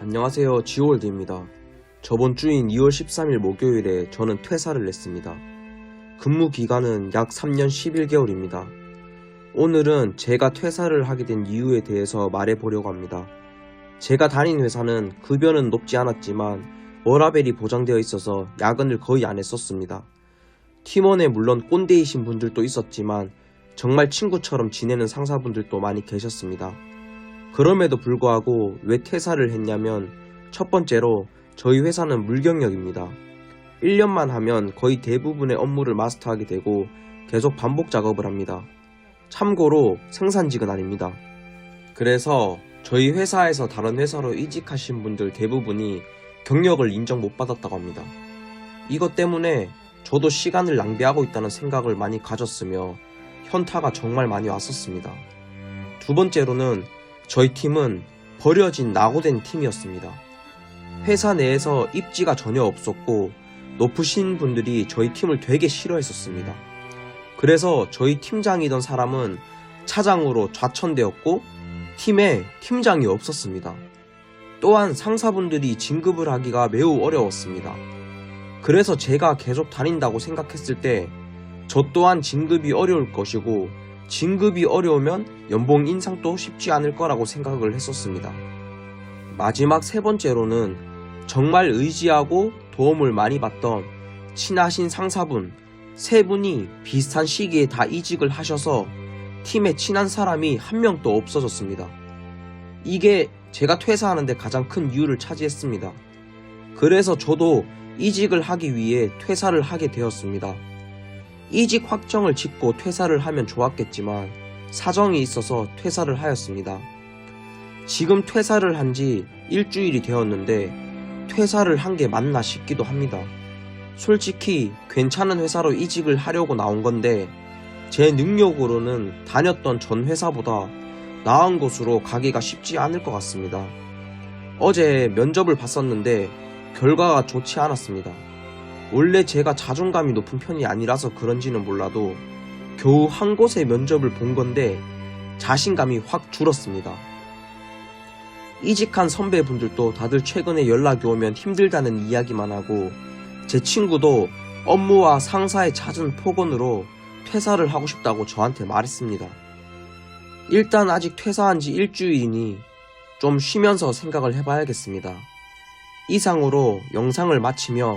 안녕하세요. 지오월드입니다. 저번 주인 2월 13일 목요일에 저는 퇴사를 냈습니다. 근무 기간은 약 3년 11개월입니다. 오늘은 제가 퇴사를 하게 된 이유에 대해서 말해보려고 합니다. 제가 다닌 회사는 급여는 높지 않았지만 워라벨이 보장되어 있어서 야근을 거의 안 했었습니다. 팀원에 물론 꼰대이신 분들도 있었지만 정말 친구처럼 지내는 상사분들도 많이 계셨습니다. 그럼에도 불구하고 왜 퇴사를 했냐면 첫 번째로 저희 회사는 물경력입니다. 1년만 하면 거의 대부분의 업무를 마스터하게 되고 계속 반복 작업을 합니다. 참고로 생산직은 아닙니다. 그래서 저희 회사에서 다른 회사로 이직하신 분들 대부분이 경력을 인정 못 받았다고 합니다. 이것 때문에 저도 시간을 낭비하고 있다는 생각을 많이 가졌으며 현타가 정말 많이 왔었습니다. 두 번째로는 저희 팀은 버려진 낙오된 팀이었습니다. 회사 내에서 입지가 전혀 없었고 높으신 분들이 저희 팀을 되게 싫어했었습니다. 그래서 저희 팀장이던 사람은 차장으로 좌천되었고 팀에 팀장이 없었습니다. 또한 상사분들이 진급을 하기가 매우 어려웠습니다. 그래서 제가 계속 다닌다고 생각했을 때 저 또한 진급이 어려울 것이고 진급이 어려우면 연봉 인상도 쉽지 않을 거라고 생각을 했었습니다. 마지막 세 번째로는 정말 의지하고 도움을 많이 받던 친하신 상사분 세 분이 비슷한 시기에 다 이직을 하셔서 팀에 친한 사람이 한 명도 없어졌습니다. 이게 제가 퇴사하는데 가장 큰 이유를 차지했습니다. 그래서 저도 이직을 하기 위해 퇴사를 하게 되었습니다. 이직 확정을 짓고 퇴사를 하면 좋았겠지만 사정이 있어서 퇴사를 하였습니다. 지금 퇴사를 한 지 일주일이 되었는데 퇴사를 한 게 맞나 싶기도 합니다. 솔직히 괜찮은 회사로 이직을 하려고 나온 건데 제 능력으로는 다녔던 전 회사보다 나은 곳으로 가기가 쉽지 않을 것 같습니다. 어제 면접을 봤었는데 결과가 좋지 않았습니다. 원래 제가 자존감이 높은 편이 아니라서 그런지는 몰라도 겨우 한 곳의 면접을 본 건데 자신감이 확 줄었습니다. 이직한 선배분들도 다들 최근에 연락이 오면 힘들다는 이야기만 하고 제 친구도 업무와 상사의 잦은 폭언으로 퇴사를 하고 싶다고 저한테 말했습니다. 일단 아직 퇴사한 지 일주일이니 좀 쉬면서 생각을 해봐야겠습니다. 이상으로 영상을 마치며